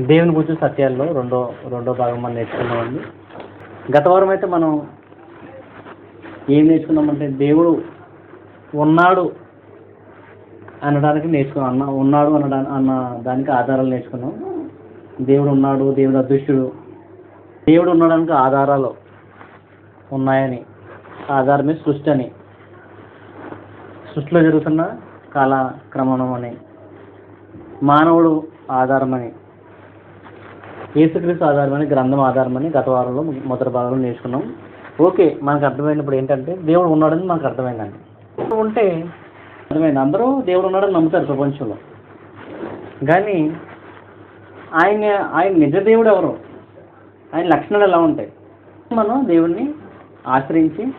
దేవుని గురించి సత్యాల్లో రెండో రెండో భాగం మనం నేర్చుకున్నామండి గత వారం అయితే మనం ఏం నేర్చుకున్నామంటే దేవుడు ఉన్నాడు అనడానికి నేర్చుకున్నాం అన్న ఉన్నాడు అనడా అన్న దానికి ఆధారాలు నేర్చుకున్నాం. దేవుడు ఉన్నాడు దేవుడు అదృష్టుడు. దేవుడు ఉండడానికి ఆధారాలు ఉన్నాయని ఆధారమే సృష్టి అని. సృష్టిలో జరుగుతున్న కాలక్రమణం అని మానవుడు ఆధారమని. యేసుక్రీస్తు ఆధారమని గ్రంథం ఆధారమని గత వారంలో మొదటి భాగంలో నేర్చుకున్నాం. ఓకే మనకు అర్థమైనప్పుడు ఏంటంటే దేవుడు ఉన్నాడని మనకు అర్థమైందండి. ఉంటే అర్థమైంది? అందరూ దేవుడు ఉన్నాడని నమ్ముతారు ప్రపంచంలో. కానీ ఆయన ఆయన నిజ దేవుడు ఎవరు? ఆయన లక్షణాలు ఎలా ఉంటాయి? మనం దేవుడిని ఆశ్రయించి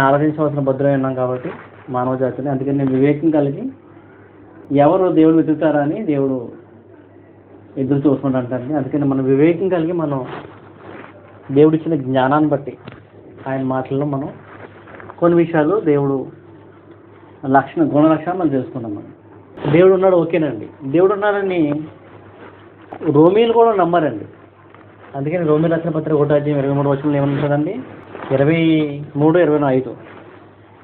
ఆరాధించవలసిన భద్రమే ఉన్నాం కాబట్టి మానవ జాతిని. అందుకని వివేకం కలిగి ఎవరు దేవుడు వెతుకుతారా అని దేవుడు ఎదురు చూసుకుంటాంటండి అందుకని మనం వివేకం కలిగి మనం దేవుడిచ్చిన జ్ఞానాన్ని బట్టి ఆయన మాటల్లో మనం కొన్ని విషయాలు దేవుడు లక్షణ గుణ లక్షణాలు మనం తెలుసుకున్నాం మనం. దేవుడు ఉన్నాడు ఓకేనండి. దేవుడు ఉన్నాడని రోమీలు కూడా నమ్మరండి. అందుకని రోమి రచన పత్రిక ఒకటి ఇరవై మూడు వచనంలో ఏమంటుందండి? ఇరవై మూడు ఇరవై ఐదు.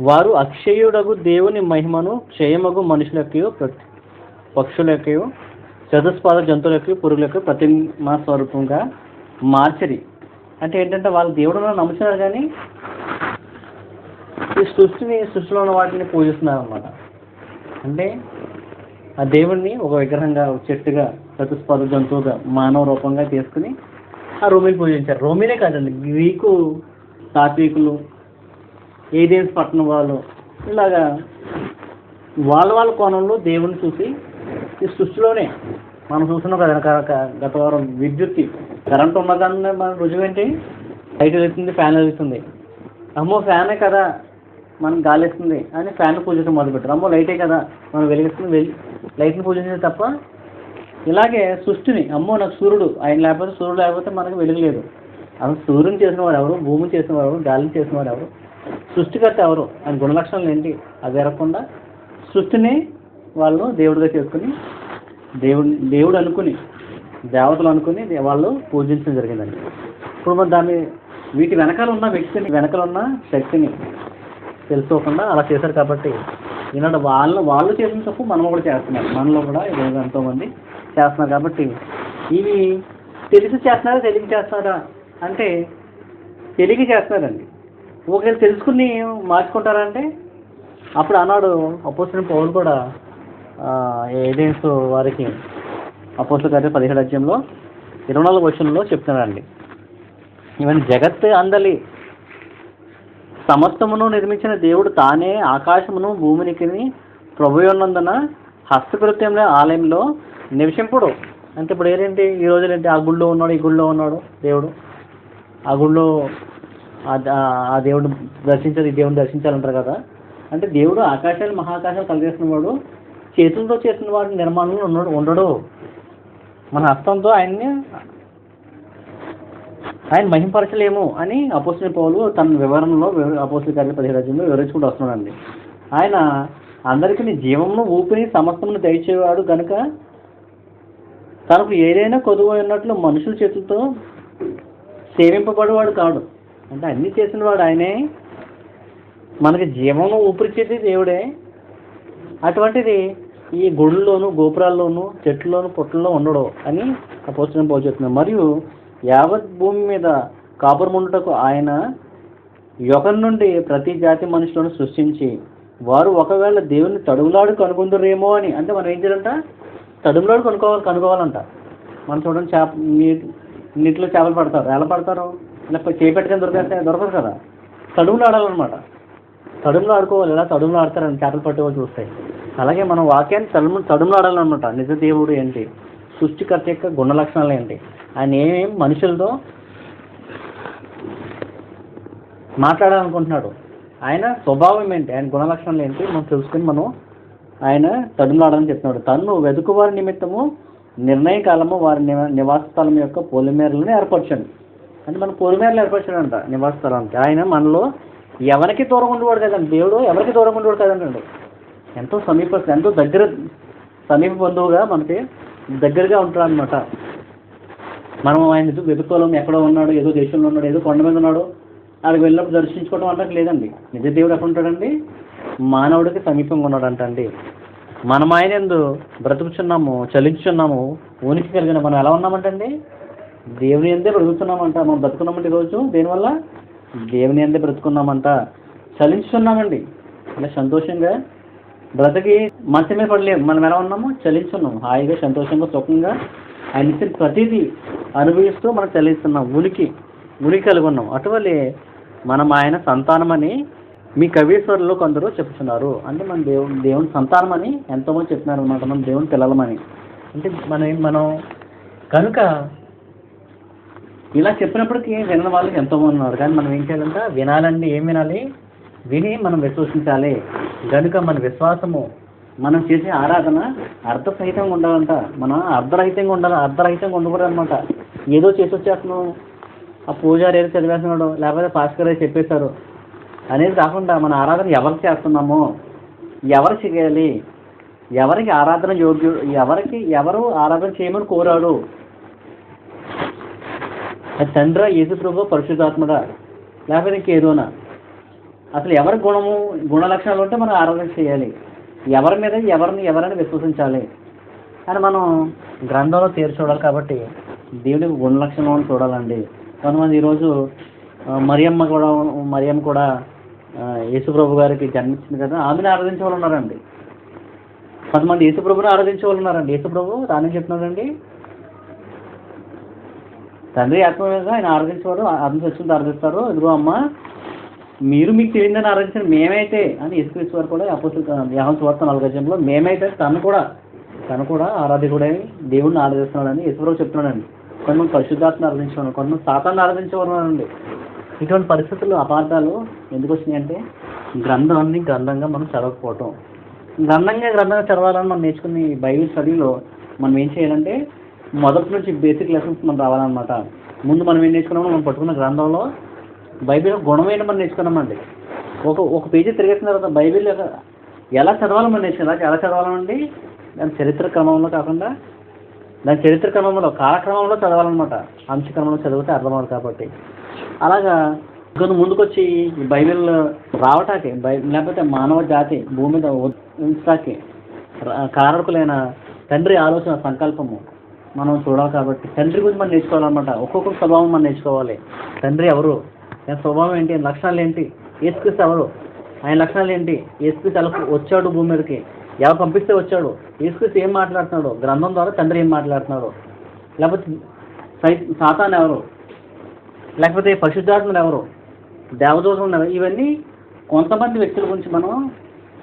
వారు అక్షయుడగు దేవుని మహిమను క్షయమగు పక్షుల పక్షులకి చతుష్పాద జంతువులకి పురుగులకు ప్రతిమా స్వరూపంగా మార్చరి. అంటే ఏంటంటే వాళ్ళు దేవుడు నమ్ముతున్నారు కానీ ఈ సృష్టిని సృష్టిలో ఉన్న వాటిని పూజిస్తున్నారు అనమాట అంటే ఆ దేవుణ్ణి ఒక విగ్రహంగా ఒక చెట్టుగా చతుష్పాద జంతువుగా మానవ రూపంగా తీసుకుని ఆ రోమిని పూజించారు. రోమినే కాదండి గ్రీకు తాత్వికులు ఏథెన్స్ పట్టణం వాళ్ళు ఇలాగా వాళ్ళ వాళ్ళ కోణంలో దేవుణ్ణి చూసి ఈ సృష్టిలోనే మనం చూస్తున్నాం కదా గత వారం విద్యుత్ కరెంట్ ఉన్నదాన్ని మన రుజువు ఏంటి? లైట్ వెళ్తుంది ఫ్యాన్ వెళ్తుంది. అమ్మో ఫ్యానే కదా మనం గాలి వేస్తుంది అని ఫ్యాన్ పూజించడం మొదలుపెట్టారు. అమ్మో లైటే కదా మనం వెలిగిస్తుంది లైట్ని పూజించేది తప్ప ఇలాగే సృష్టిని అమ్మో నాకు సూర్యుడు ఆయన లేకపోతే సూర్యుడు లేకపోతే మనకు వెలుగు లేదు అసలు సూర్యుని చేసిన వాడు ఎవరు? భూమిని చేసిన వాడు ఎవరు? గాలిని చేసిన వాడు ఎవరు? సృష్టికర్త ఎవరు? ఆయన గుణలక్షణాలు ఏంటి? అది ఎరగకుండా సృష్టిని వాళ్ళు దేవుడిగా చేసుకుని దేవుడు దేవుడు అనుకుని దేవతలు అనుకుని వాళ్ళు పూజించడం జరిగిందండి. ఇప్పుడు మరి దాన్ని వీటి వెనకాల ఉన్న వ్యక్తిని వెనకాల ఉన్న శక్తిని తెలుసుకోకుండా అలా చేశారు కాబట్టి ఈనాడు వాళ్ళు వాళ్ళు చేసిన తప్పు మనం కూడా చేస్తున్నారు మనలో కూడా ఈరోజు ఎంతోమంది చేస్తున్నారు కాబట్టి ఇవి తెలిసి చేస్తున్నారా తెలివి చేస్తున్నారా అంటే తెలివి చేస్తున్నారండి. ఒకవేళ తెలుసుకుని మార్చుకుంటారంటే అప్పుడు అన్నాడు అపోసిన పౌరులు కూడా ఏజెన్స్ వారికి అపోసిన గారి పదిహేడు అధ్యాయంలో ఇరవై నాలుగు వర్షంలో చెప్తున్నారండి. ఇవన్నీ జగత్ అందలి సమస్తమును నిర్మించిన దేవుడు తానే ఆకాశమును భూమినికి ప్రభు ఉన్నందున హస్తకృత్యంలో ఆలయంలో నివసింపుడు. అంటే ఇప్పుడు ఏంటంటే ఈ రోజు ఏంటి? ఆ గుళ్ళో ఉన్నాడు ఈ గుళ్ళో ఉన్నాడు దేవుడు. ఆ గుళ్ళో ఆ దేవుడు దర్శించాలి ఈ దేవుడిని దర్శించాలంటారు కదా. అంటే దేవుడు ఆకాశాలు మహాకాశాలు కలిగేసిన వాడు చేతులతో చేసిన వాడి నిర్మాణంలో ఉండడు ఉండడు. మన హస్తంతో ఆయన్ని ఆయన మహింపరచలేము అని అపోసిన పౌలు తన వివరణలో అపోసిన కార్య పదిహేడు వివరించుకుంటూ వస్తున్నాడండి. ఆయన అందరికీ జీవంలో ఊపిరి సమస్తమును దయచేవాడు కనుక తనకు ఏదైనా కొదువు ఉన్నట్లు మనుషుల చేతులతో సేవింపబడేవాడు కాడు. అంటే అన్నీ చేసిన వాడు ఆయనే. మనకి జీవము చేసే దేవుడే. అటువంటిది ఈ గుళ్ళలోను గోపురాల్లోను చెట్లలోను పుట్టల్లో ఉండడు అని అపోసిన పౌలు చెప్తున్నారు మరియు యావత్ భూమి మీద కాపురముండుటకు ఆయన యొకరి నుండి ప్రతి జాతి మనుషులను సృష్టించి వారు ఒకవేళ దేవుని తడుములాడు కనుగొందరేమో అని అంటే మనం ఏం చేయాలంట? తడుములాడు కనుక్కోవాలి కనుక్కోవాలంట మనం చూడండి చేప నీటిలో చేపలు పడతారు. ఎలా పడతారు? ఇలా చేపెట్టుకొని దొరికేస్తే దొరకదు కదా. తడుములు ఆడాలన్నమాట తడుములు ఆడుకోవాలి ఎలా తడుములు ఆడతారని చేపలు పట్టేవాళ్ళు చూస్తాయి అలాగే మనం వాక్యాన్ని తడుము తడుములాడాలన్నమాట నిజ దేవుడు ఏంటి? సృష్టికర్త యొక్క గుణ లక్షణాలు ఏంటి? ఆయన ఏమేం మనుషులతో మాట్లాడాలనుకుంటున్నాడు? ఆయన స్వభావం ఏంటి? ఆయన గుణ లక్షణాలు ఏంటి? మనం తెలుసుకుని మనం ఆయన తడుములాడాలని చెప్తున్నాడు. తను వెతుకువారి నిమిత్తము నిర్ణయ కాలము వారి నివా నివాస స్థలం యొక్క పొలిమేరలను ఏర్పరచండి. అంటే మన పొలిమేరలు ఏర్పరచాడంట నివాస స్థలానికి ఆయన మనలో ఎవరికి దూరం ఉండేవాడు కదండి? దేవుడు ఎవరికి దూరం ఉండేవాడు కదండి ఎంతో సమీప ఎంతో దగ్గర సమీప బంధువుగా మనకి దగ్గరగా ఉంటాడు అనమాట మనం ఆయన ఎదుగు వెతుక్కోలేం ఎక్కడో ఉన్నాడు ఏదో దేశంలో ఉన్నాడు ఏదో కొండ మీద ఉన్నాడు. అక్కడికి వెళ్ళినప్పుడు దర్శించుకోవడం అంటే లేదండి. నిజ దేవుడు ఎక్కడ ఉంటాడండి? మానవుడికి సమీపంగా ఉన్నాడంట అండి మనం ఆయన ఎందు బ్రతుకుచున్నాము చలించున్నాము ఉనికి కలిగిన మనం ఎలా ఉన్నామంటండి? దేవుని ఎందే బ్రతుకుతున్నామంట. మనం బ్రతుకున్నామంటే ఈరోజు. దేనివల్ల? దేవుని ఎందే బ్రతుకున్నామంట. చలించున్నామండి ఇలా సంతోషంగా బ్రతికి మంచం మీద పడలేము మనం ఎలా ఉన్నాము చలించున్నాం. హాయిగా సంతోషంగా సుఖంగా. ఆయన ఇచ్చిన ప్రతిదీ అనుభవిస్తూ మనం చలిస్తున్నాం ఉనికి ఉనికి కలిగి ఉన్నాం అటువలే మనం ఆయన సంతానమని మీ కవీశ్వరులు కొందరు చెప్తున్నారు. అంటే మన దేవుని దేవుని సంతానం అని ఎంతోమంది చెప్తున్నారు అనమాట మనం దేవుని పిల్లలమని. అంటే మనం మనం కనుక ఇలా చెప్పినప్పటికీ వినని వాళ్ళు ఎంతోమంది ఉన్నారు. కానీ మనం ఏం చేయాలంటే వినాలండి ఏం వినాలి? విని మనం విశ్వసించాలి. కనుక మన విశ్వాసము మనం చేసే ఆరాధన అర్థసహితంగా ఉండాలంట. మనం అర్ధరహితంగా ఉండాలి అర్ధరహితంగా ఉండకూడదు అనమాట ఏదో చేసి వచ్చేస్తున్నాం ఆ పూజారి ఏదో చదివేస్తున్నాడు లేకపోతే పాస్కర్ ఏదో చెప్పేశారు అనేది కాకుండా మన ఆరాధన ఎవరికి చేస్తున్నామో ఎవరు చేయాలి? ఎవరికి ఆరాధన యోగ్యుడు ఎవరికి ఎవరు ఆరాధన చేయమని కోరాడు? తండ్రి యేసు ప్రభు పరిశుద్ధాత్మడా లేకపోతే ఇంకేదోనా? అసలు ఎవరి గుణము గుణ లక్షణాలు ఉంటే మనం ఆరాధన చేయాలి. ఎవరి మీద ఎవరిని ఎవరైనా విశ్వసించాలి. అని మనం గ్రంథంలో తీరు చూడాలి కాబట్టి దేవుడి గుణ లక్షణాలను చూడాలండి. కొంతమంది ఈరోజు మరియమ్మ కూడా మరియమ్మ కూడా యేసుప్రభు గారికి జన్మించింది కదా ఆమెను ఆరాధించే వాళ్ళు ఉన్నారండి. కొంతమంది యేసుప్రభుని ఆరాధించే వాళ్ళు ఉన్నారండి. యేసుప్రభు తానే చెప్తున్నాడండి. తండ్రి ఆత్మగా ఆయన ఆరాధించేవారు ఆత్మ వచ్చింది ఆరాధిస్తారు. ఇదిగో అమ్మ మీరు మీకు తెలియదని ఆరాధించిన మేమైతే అని యేసుక్రీస్తు వారు కూడా అపోజిట్ యాహన్ సువార్త నాలుగజంలో మేమైతే తను కూడా తను కూడా ఆరాధికుడై దేవుడిని ఆరాధిస్తున్నాడని యేసుప్రభు చెప్తున్నాడండి. కొంతమంది పరిశుద్ధాత్మని ఆరాధించేవారు కొంతమంది సాతాన్ని ఆరాధించేవారండి ఇటువంటి పరిస్థితులు అపార్థాలు ఎందుకు వచ్చినాయంటే గ్రంథాన్ని గ్రంథంగా మనం చదవకపోవటం. గ్రంథంగా గ్రంథంగా చదవాలని మనం నేర్చుకునే బైబిల్ స్టడీలో మనం ఏం చేయాలంటే మొదటి నుంచి బేసిక్ లెసన్స్ మనం రావాలన్నమాట. ముందు మనం ఏం నేర్చుకున్నామో మనం పట్టుకున్న గ్రంథంలో బైబిల్ గుణమైన మనం నేర్చుకున్నామండి. ఒక ఒక పేజీ తిరిగేసిన తర్వాత బైబిల్ ఎలా చదవాలో మనం నేర్చుకున్నాం. ఎలా చదవాలండి దాని చరిత్ర క్రమంలో కాకుండా దాని చరిత్ర క్రమంలో కాలక్రమంలో చదవాలన్నమాట. అంశక్రమంలో చదివితే అర్థమవుతుంది కాబట్టి. అలాగా కొంత ముందుకొచ్చి ఈ బైబిల్ రావటానికి బై లేకపోతే మానవ జాతి భూమి మీద ఉంచటానికి కారకులైన తండ్రి ఆలోచన సంకల్పము మనం చూడాలి కాబట్టి. తండ్రి గురించి మనం నేర్చుకోవాలన్నమాట. ఒక్కొక్క స్వభావం మనం నేర్చుకోవాలి. తండ్రి ఎవరు? ఆయన స్వభావం ఏంటి? ఆయన లక్షణాలు ఏంటి? ఏసుక్రీస్తు ఎవరు? ఆయన లక్షణాలు ఏంటి? ఏసుక్రీస్తు ఎలా వచ్చాడు భూమి మీదకి. ఎవరు పంపిస్తే వచ్చాడు? ఏసుక్రీస్తు ఏం మాట్లాడుతున్నాడు? గ్రంథం ద్వారా తండ్రి ఏం మాట్లాడుతున్నాడు? లేకపోతే సై సాతాన్ ఎవరు? లేకపోతే పరిశుద్ధాత్మలు ఎవరు? దేవదూతలు ఎవరు ఇవన్నీ కొంతమంది వ్యక్తుల గురించి మనం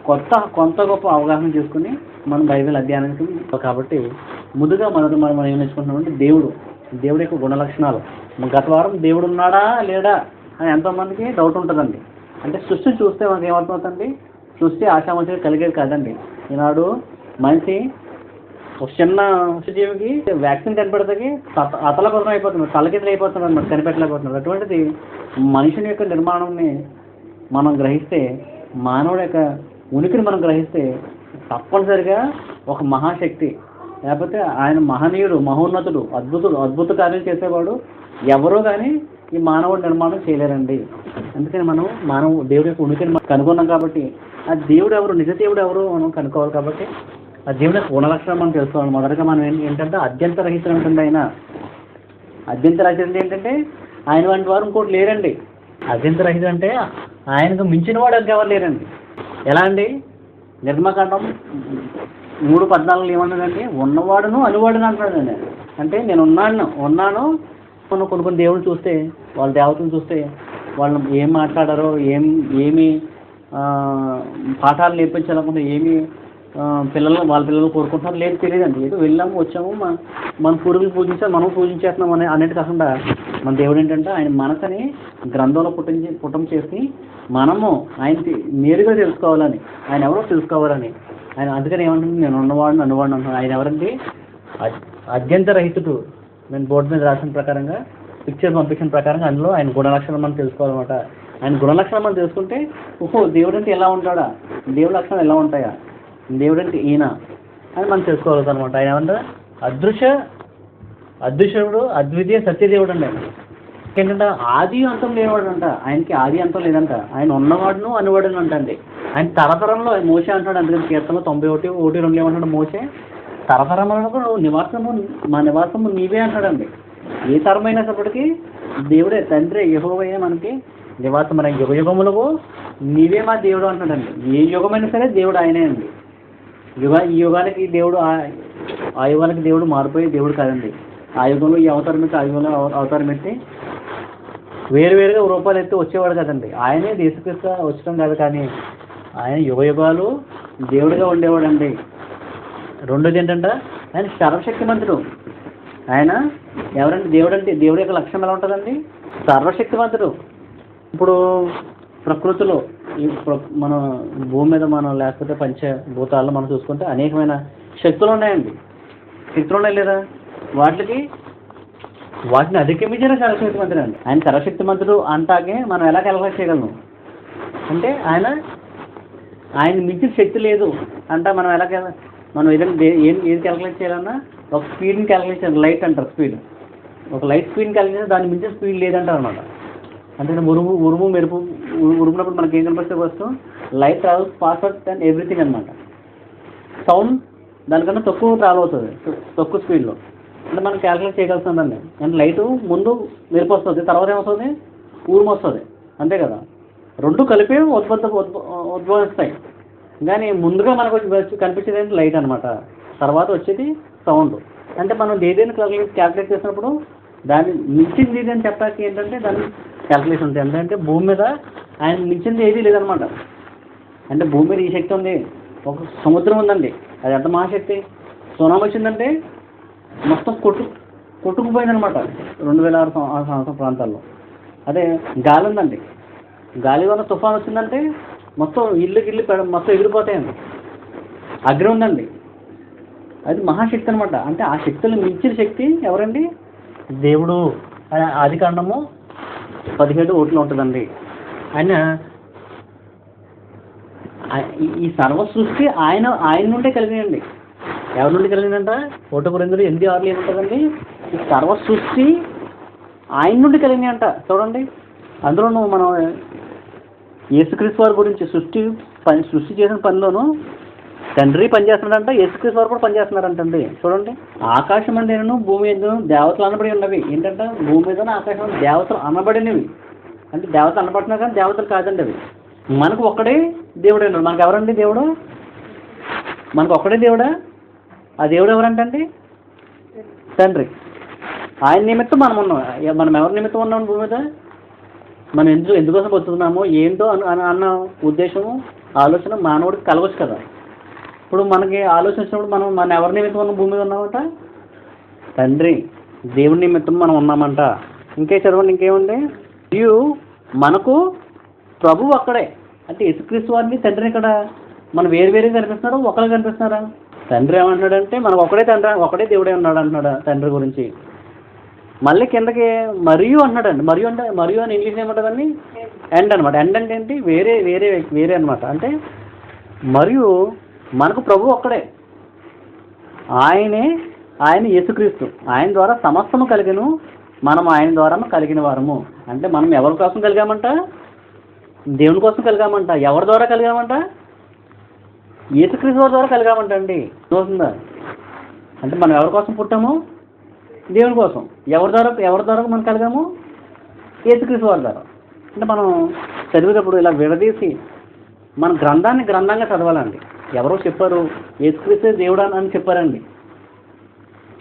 కొత్త కొంత గొప్ప అవగాహన చేసుకుని మనం బైబిల్ అధ్యయనానికి కాబట్టి ముందుగా మనం మనం మనం ఏం నేర్చుకుంటున్నామంటే దేవుడు. దేవుడి యొక్క గుణ లక్షణాలు గత వారం దేవుడు ఉన్నాడా? లేడా? అని ఎంతోమందికి డౌట్ ఉంటుందండి. అంటే సృష్టిని చూస్తే మనకి ఏమర్థమవుతుంది సృష్టి ఆశామంచిగా కలిగేది కాదండి. ఈనాడు మనిషి ఒక చిన్న జీవికి వ్యాక్సిన్ కనిపెడతాకి అతలపతం అయిపోతుంది తలకిందులు అయిపోతుంది అనమాట కనిపెట్టలేకపోతున్నారు. అటువంటిది మనుషుని యొక్క నిర్మాణంని మనం గ్రహిస్తే మానవుడి యొక్క ఉనికిని మనం గ్రహిస్తే తప్పనిసరిగా ఒక మహాశక్తి లేకపోతే ఆయన మహనీయుడు మహోన్నతుడు అద్భుతుడు అద్భుత కార్యం చేసేవాడు ఎవరో కానీ ఈ మానవుడు నిర్మాణం చేయలేరండి. అందుకని మనం మానవ దేవుడి యొక్క ఉనికిని మనం కనుగొన్నాం కాబట్టి ఆ దేవుడు ఎవరు నిజ దేవుడు ఎవరు మనం కనుక్కోవాలి కాబట్టి ఆ దేవుడి యొక్క గుణలక్షణం మనం తెలుసుకోవాలి. మొదటగా మనం ఏంటంటే అత్యంత రహితం ఉంటుంది ఆయన. అత్యంత రహితం ఏంటంటే ఆయన వంటి వారు ఇంకోటి లేరండి. అత్యంత రహితం అంటే ఆయనకు మించిన వాడు ఇంకెవరు లేరండి. ఎలా అండి? నిర్మకాండం మూడు పద్నాలుగులో ఏమన్నాడంటే ఉన్నవాడును అనువాడును అంటున్నాడండి. అంటే నేను ఉన్నాను ఉన్నాను మనం కొన్ని కొన్ని దేవుళ్ళు చూస్తే వాళ్ళ దేవతలు చూస్తే వాళ్ళు ఏం మాట్లాడారో ఏం ఏమి పాఠాలు నేర్పించాలనుకుంటే ఏమి పిల్లలు వాళ్ళ పిల్లలు కోరుకుంటున్నారు లేదు తెలియదండి. ఏదో వెళ్ళాము వచ్చాము మన మన పూర్వీకులు పూజించాము మనం పూజించేస్తున్నాం అనే అన్నట్టు కాకుండా మన దేవుడు ఏంటంటే ఆయన మనసుని గ్రంథంలో పుట్టించి పుట్టం చేసి మనము ఆయన నేరుగా తెలుసుకోవాలని ఆయన ఎవరో తెలుసుకోవాలని. ఆయన అందుకని ఏమంటుంది నేను ఉన్నవాడిని అన్నవాడిని అంటున్నాను. ఆయన ఎవరండి? అత్యంత రహితుడు. నేను బోర్డు మీద రాసిన ప్రకారంగా పిక్చర్ పంపించిన ప్రకారంగా అందులో ఆయన గుణలక్షణం మనం తెలుసుకోవాలన్నమాట. ఆయన గుణలక్షణం మనం తెలుసుకుంటే ఓహో దేవుడు అంటే ఎలా ఉంటాడా? దేవుడి లక్షణాలు ఎలా ఉంటాయా? దేవుడు అంటే ఈయన అని మనం తెలుసుకోగలుగుతాం అనమాట ఆయన ఏమంటే? అదృశ్య అదృశ్యుడు అద్వితీయ సత్యదేవుడు అండి ఆయన ఏంటంటే ఆది అంతం లేనివాడు అంట ఆయనకి ఆది అంతం లేదంట. ఆయన ఉన్నవాడును అనువాడును అంటండి ఆయన తరతరంలో మోసే అంటాడు అందుకని కీర్తనలో తొంభై ఒకటి ఒకటి రెండు ఏమంటాడు మోసే తరతరములకు నువ్వు నివాసము మా నివాసము నీవే అంటాడండి. ఏ తరమైనప్పటికీ దేవుడే తండ్రి యహోవయ్యే మనకి నివాసం మన యుగ యుగములకు నీవే మా దేవుడు అంటాడండి ఏ యుగమైనా సరే దేవుడు ఆయనే అండి. యుగ ఈ యుగానికి దేవుడు ఆ- యుగానికి దేవుడు మారిపోయే దేవుడు కాదండి. ఆ యుగంలో ఈ అవతారం ఎత్తి ఆ యుగంలో అవ- అవతారం ఎత్తి వేరు వేరుగా రూపాయలు ఎత్తి వచ్చేవాడు కదండి. ఆయనే దేశకృష్ణ వచ్చడం కాదు కానీ ఆయన యుగ యుగాలు దేవుడిగా ఉండేవాడండి. రెండోది ఏంటంటే ఆయన సర్వశక్తిమంతుడు. ఆయన ఎవరంటే దేవుడు అంటే దేవుడి యొక్క లక్ష్యం ఎలా ఉంటుందండి? సర్వశక్తివంతుడు ఇప్పుడు ప్రకృతిలో ఈ మన భూమి మీద మనం లేకపోతే పంచ భూతాల్లో మనం చూసుకుంటే అనేకమైన శక్తులు ఉన్నాయండి. శక్తులు ఉన్నాయి లేదా? వాటికి వాటిని అధిగమించిన సర్వశక్తిమంతుడు అండి. ఆయన సర్వశక్తిమంతుడు అంటాకే మనం ఎలా కలగ చేయగలను? అంటే ఆయన ఆయన మించిన శక్తి లేదు అంట మనం ఎలా cal- మనం ఏదైనా ఏం ఏది క్యాలిక్యులేట్ చేయాలన్నా ఒక స్పీడ్ని క్యాలిక్యులేట్ చేయాలి. లైట్ అంటారు స్పీడ్ ఒక లైట్ స్పీడ్ని క్యాలిక్యులేట్ దాని మించి స్పీడ్ లేదంటారు అనమాట అంటే ఉరుము ఉరుము మెరుపు ఉరుమునప్పుడు మనకి ఏం కనిపిస్తే వస్తువు? Light travels fast and everything అనమాట సౌండ్ దానికన్నా తక్కువ ట్రావెల్ అవుతుంది తక్కువ- స్పీడ్లో అంటే మనం క్యాలిక్యులేట్ చేయగలుగుతుందండి అంటే లైట్ ముందు మెరుపు వస్తుంది తర్వాత ఏమవుతుంది ఊరుము వస్తుంది. అంతే కదా. రెండు కలిపి ఉద్భుత ఉద్భ- ఉద్భవిస్తాయి కానీ ముందుగా మనకు వచ్చి- కనిపించేది ఏంటి? లైట్ అనమాట తర్వాత వచ్చేది సౌండ్. అంటే మనం ఏదైనా క్యాలిక్యులేట్ చేసినప్పుడు దాన్ని మించింది ఇది అని చెప్పడానికి ఏంటంటే దాన్ని క్యాలిక్యులేషన్ ఉంటుంది. ఎందుకంటే భూమి మీద ఆయన మించింది ఏదీ లేదనమాట అంటే భూమి మీద ఈ శక్తి ఉంది. ఒక సముద్రం ఉందండి. అది ఎంత మహాశక్తి? సునామీ వచ్చిందంటే మొత్తం కొట్టు కొట్టుకుపోయిందనమాట రెండు వేల ఆరు ఆరు సంవత్సరం ప్రాంతాల్లో. అదే గాలి ఉందండి. గాలి వల్ల తుఫాన్ వచ్చిందంటే మొత్తం ఇల్లు గిల్లు పెడ మొత్తం ఎగిరిపోతాయండి అగ్ని ఉందండి. అది మహాశక్తి అనమాట అంటే ఆ శక్తులు మించిన శక్తి ఎవరండి? దేవుడు ఆయన ఆది కాండము పదిహేడు ఓట్లు ఉంటుందండి. ఆయన ఈ- సర్వ సృష్టి ఆయన ఆయన నుండే కలిగినండి ఎవరి నుండి కలిగిందంట ఒకటి కొరిందులు ఎనిమిది ఆరులు ఏముంటుందండి? ఈ సర్వ సృష్టి ఆయన నుండి కలిగినాయి అంట చూడండి. అందులోనూ మనం యేసుక్రీస్తు వారి గురించి సృష్టి పని సృష్టి చేసిన పనిలోనూ తండ్రి పనిచేస్తున్నాడంట యేసుక్రీస్తు వారు కూడా పనిచేస్తున్నారంటండి. చూడండి ఆకాశం అంటేను భూమి మీద దేవతలు అనబడి ఉన్నవి. ఏంటంటే భూమి మీద ఆకాశం దేవతలు అనబడినవి. అంటే దేవతలు అనబడుతున్నారు కానీ దేవతలు కాదండి అవి. మనకు ఒక్కడే దేవుడే ఉన్నాడు. మనకు ఎవరండి దేవుడు? మనకు ఒక్కడే దేవుడా? ఆ దేవుడు ఎవరంటండి? తండ్రి. ఆయన నిమిత్తం మనం ఉన్నాం. మనం ఎవరి నిమిత్తం ఉన్నాం భూమి మీద? మనం ఎందుకు ఎందుకోసం బతుకుతున్నామో ఏంటో అన్న అన్న- అన్న ఉద్దేశము ఆలోచన మానవుడికి కలవచ్చు కదా. ఇప్పుడు మనకి ఆలోచన వచ్చినప్పుడు మనం మన ఎవరి నిమిత్తం మనం భూమి మీద ఉన్నామంట? తండ్రి దేవుడి నిమిత్తం మనం ఉన్నామంట. ఇంకే చదవండి ఇంకేముంది? మరియు మనకు ప్రభు అక్కడే. అంటే యేసుక్రీస్తు వారిని తండ్రి ఇక్కడ మనం వేరు వేరే కనిపిస్తున్నారా? ఒకరు కనిపిస్తున్నారా? తండ్రి ఏమంటున్నాడంటే మనకు ఒకడే తండ్రి ఒకడే దేవుడే ఉన్నాడు అంటున్నాడు తండ్రి గురించి. మళ్ళీ కిందకి మరియు అంటున్నాడండి మరియు అంటే మరియు అని ఇంగ్లీష్ ఏమంటుందండి ఎండ్ అనమాట ఎండ్ అంటే ఏంటి? వేరే వేరే వేరే అనమాట అంటే మరియు మనకు ప్రభు ఒక్కడే. ఆయనే ఆయన యేసుక్రీస్తు. ఆయన ద్వారా సమస్తము కలిగిన. మనం ఆయన ద్వారా కలిగిన వారము. అంటే మనం ఎవరి కోసం కలిగామంట? దేవుని కోసం కలిగామంట. ఎవరి ద్వారా కలిగామంట? యేసుక్రీస్తు వారి ద్వారా కలిగామంట అండి అంటే మనం ఎవరి కోసం పుట్టాము? దేవుని కోసం. ఎవరి ద్వారా ఎవరి ద్వారా మనం కలిగాము? ఏసుక్రీస్తు వారి ద్వారా. అంటే మనం చదివేటప్పుడు ఇలా విడదీసి మన గ్రంథాన్ని గ్రంథంగా చదవాలండి. ఎవరో చెప్పారు ఏసుక్రీస్తే దేవుడు అని- అని చెప్పారండి.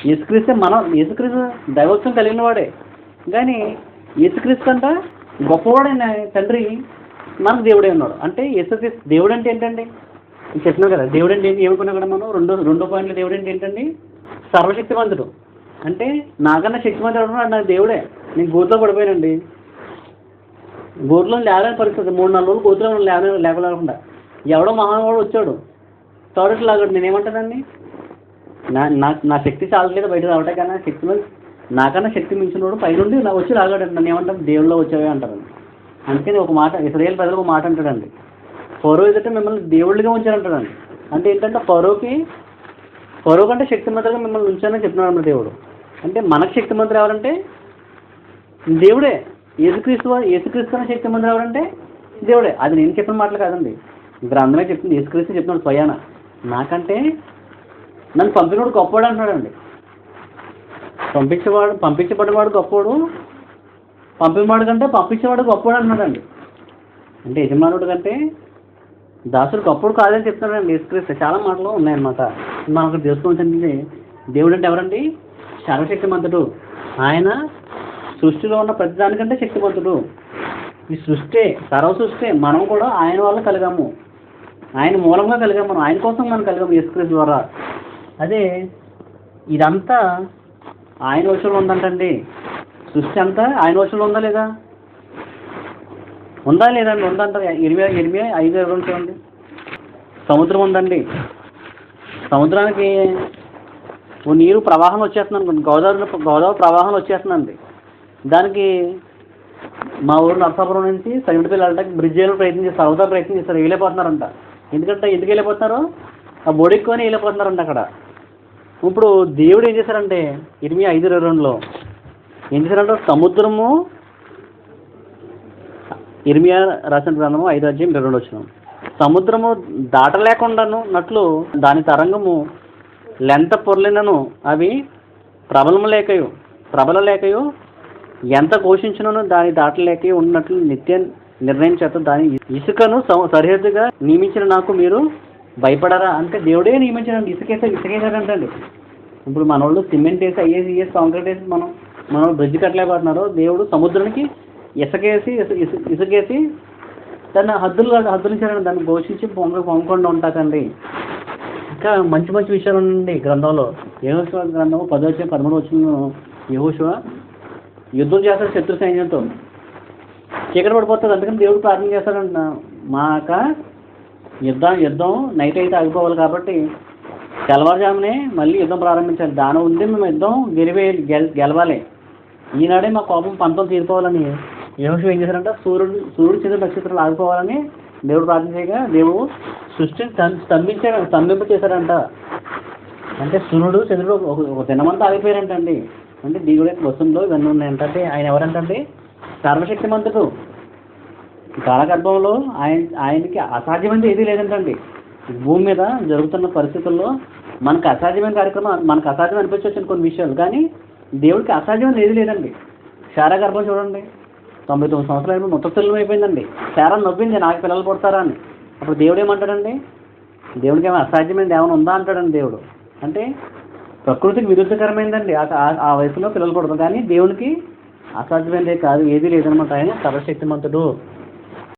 ఏసుక్రీస్తే మనం ఏసుక్రీస్తు దైవత్వం కలిగిన వాడే. కానీ ఏసుక్రీస్తు అంట గొప్పవాడైన తండ్రి మనకు దేవుడే ఉన్నాడు. అంటే ఏసుక్రీస్తు దేవుడు అంటే ఏంటండి? చెప్పినాం కదా దేవుడు అంటే ఏంటి ఏమనుకున్నాం కదా మనం? రెండో రెండో పాయింట్లు దేవుడు అంటే ఏంటండి? సర్వశక్తివంతుడు. అంటే నాకన్నా శక్తివంతుడు ఉన్నాడు? నాకు దేవుడే. నేను గోతులో పడిపోయానండి. గోతులో లేవలేని పరిస్థితి మూడు నాలుగు రోజులు గోతులో లేవ లేకుండా ఎవడో మహానుభావుడు వచ్చాడు. తోడట్లు లాగాడు. నేనేమంటానండి? నా నా నా శక్తి చాలట్లేదు బయట రావటే కానీ శక్తిలో నాకన్నా శక్తి మించినోడు పైనుండి నా వచ్చి లాగాడు నన్ను ఏమంటాను దేవుళ్ళో వచ్చావే అంటారు అందుకని ఒక మాట ఇస్రాయేల్ ప్రజలకు ఒక మాట అంటాడండి. ఫరో ఎదుట మిమ్మల్ని దేవుళ్ళుగా ఉంచారంటాడండి. అంటే ఏంటంటే ఫరోకి ఫరో కంటే శక్తిమంతులుగా మిమ్మల్ని ఉంచానని చెప్తున్నాడు దేవుడు. అంటే మనకు శక్తిమంతుడు ఎవరంటే? దేవుడే. యేసుక్రీస్తు యేసుక్రీస్తు అనే శక్తిమంతుడు ఎవరంటే? దేవుడే. అది నేను చెప్పిన మాటలు కాదండి. గ్రంథమే చెప్తుంది. యేసుక్రీస్తు చెప్తున్నాడు స్వయాన. నాకంటే నన్ను పంపినోడు గొప్పవాడు అంటున్నాడండి. పంపించేవాడు పంపించబడినవాడు గొప్పవాడు పంపినవాడు కంటే పంపించేవాడు గొప్పవాడు అంటున్నాడండి. అంటే యజమానుడు కంటే దాసుడు గొప్పడు కాదని చెప్తున్నాడండి యేసుక్రీస్తు. చాలా మాటలు ఉన్నాయన్నమాట. మనం అక్కడ తెలుసుకోవాల్సింది దేవుడు అంటే ఎవరండి? సర్వశక్తిమంతుడు ఆయన సృష్టిలో ఉన్న ప్రతిదానికంటే శక్తిమంతుడు. ఈ సృష్టి సర్వ సృష్టి మనం కూడా ఆయన వల్ల కలిగాము. ఆయన మూలంగా కలిగాము. మనం ఆయన కోసం మనం కలిగాము యేసుక్రీస్తు ద్వారా. అదే ఇదంతా ఆయన వశంలో ఉందంటండి. సృష్టి అంతా ఆయన వశంలో ఉందా లేదా? ఉందా లేదండి ఉందంటారు ఎనిమిది ఎనిమిది ఐదు ఇరవై చూడండి. సముద్రం ఉందండి. సముద్రానికి నీరు ప్రవాహం వచ్చేస్తుంది అనుకోండి. గోదావరి గోదావరి ప్రవాహం వచ్చేస్తుందండి. దానికి మా ఊరు నరసాపురం నుంచి సైమిడిపల్లి వెళ్ళడానికి బ్రిడ్జ్ వేయాలని ప్రయత్నం చేస్తారు. అవుతా ప్రయత్నం చేస్తారు. వెళ్ళిపోతున్నారంట. ఎందుకంటే ఎందుకు వెళ్ళిపోతున్నారు? ఆ బోడెక్కుని వెళ్ళిపోతున్నారంట అక్కడ. ఇప్పుడు దేవుడు ఏం చేశారంటే ఇరవై ఐదు ఇరవై రెండులో ఏం చేశారంటే? సముద్రము ఇర్మియా రాసిన గ్రంథము ఐదు అధ్యాయం ఇరవై రెండు వచ్చినాం సముద్రము దాటలేకుండాను నట్లు దాని తరంగము లెంత పొర్లినను అవి ప్రబలము లేకయు ప్రబల లేకయు ఎంత ఘోషించినను దాని దాటలేక ఉన్నట్లు నిత్య నిర్ణయం చేత దాని ఇసుకను సరిహద్దుగా నియమించిన నాకు మీరు భయపడరా అంటే దేవుడే నియమించాడండి ఇసుకేసా ఇసుకేసాడంటండి ఇప్పుడు మన వాళ్ళు సిమెంట్ వేసి ఐఏసి వేసి కాంక్రీట్ వేసి మనం మనం బ్రిడ్జ్ కట్టలేకపోతున్నారు దేవుడు సముద్రానికి ఇసుకేసి ఇసు- ఇసు- ఇసుకేసి దాన్ని హద్దులు హద్దులించారండి దాన్ని ఘోషించి పొంగ పొంగకుండా ఉంటాకండి ఇంకా మంచి మంచి విషయాలు ఉండండి ఈ గ్రంథంలో యహోశివ గ్రంథము? పదో వచ్చిన పదమూడు వచ్చిన యహోశివ యుద్ధం చేస్తాడు శత్రు సైన్యంతో. చీకటి పడిపోతుంది అందుకని దేవుడు ప్రార్థన చేస్తాడంట. మాక యుద్ధం యుద్ధం నైట్ అయితే ఆగిపోవాలి కాబట్టి తెల్లవారుజామునే మళ్ళీ యుద్ధం ప్రారంభించాలి. దాని ఉంది మేము యుద్ధం గెలివే గెలవాలి. ఈనాడే మా కోపం పంతం తీరిపోవాలని యహోశివ ఏం చేశారంటే సూర్యుడు సూర్యుడు చంద్ర నక్షత్రాలు ఆగిపోవాలని దేవుడు ప్రార్థన చేయగా దేవుడు సృష్టిని స్తంభించే స్తంభించాడు స్తంభింప చేశాడంట అంటే సూర్యుడు చంద్రుడు ఒక ఒక దినమంతా ఆగిపోయారంటండి. అంటే దేవుడి యొక్క వసంలో ఇవన్నీ ఉన్నాయంటే. అంటే ఆయన ఎవరంటండి? సర్వశక్తిమంతుడు. కాలగర్భంలో ఆయన ఆయనకి అసాధ్యమైనది ఏదీ లేదంటండి. భూమి మీద జరుగుతున్న పరిస్థితుల్లో మనకు అసాధ్యమైన కార్యక్రమం మనకు అసాధ్యం అనిపించవచ్చు కొన్ని విషయాలు. కానీ దేవుడికి అసాధ్యమైనది ఏది లేదండి. క్షారగర్భం గర్భం చూడండి. తొంభై తొమ్మిది సంవత్సరాలు అయిపోయి ముత్తపిల్లలు అయిపోయిందండి. శారా నవ్వింది నాకు పిల్లలు పుడతారా అని. అప్పుడు దేవుడు ఏమంటాడండి? దేవుడికి ఏమైనా అసాధ్యమైనది ఏమైనా ఉందా అంటాడండి దేవుడు. అంటే ప్రకృతికి విరుద్ధకరమైందండి. ఆ- ఆ- వయసులో పిల్లలు పుడతారు. కానీ దేవునికి అసాధ్యమైనదే కాదు. ఏది లేదనమాట. ఆయన సర్వశక్తిమంతుడు.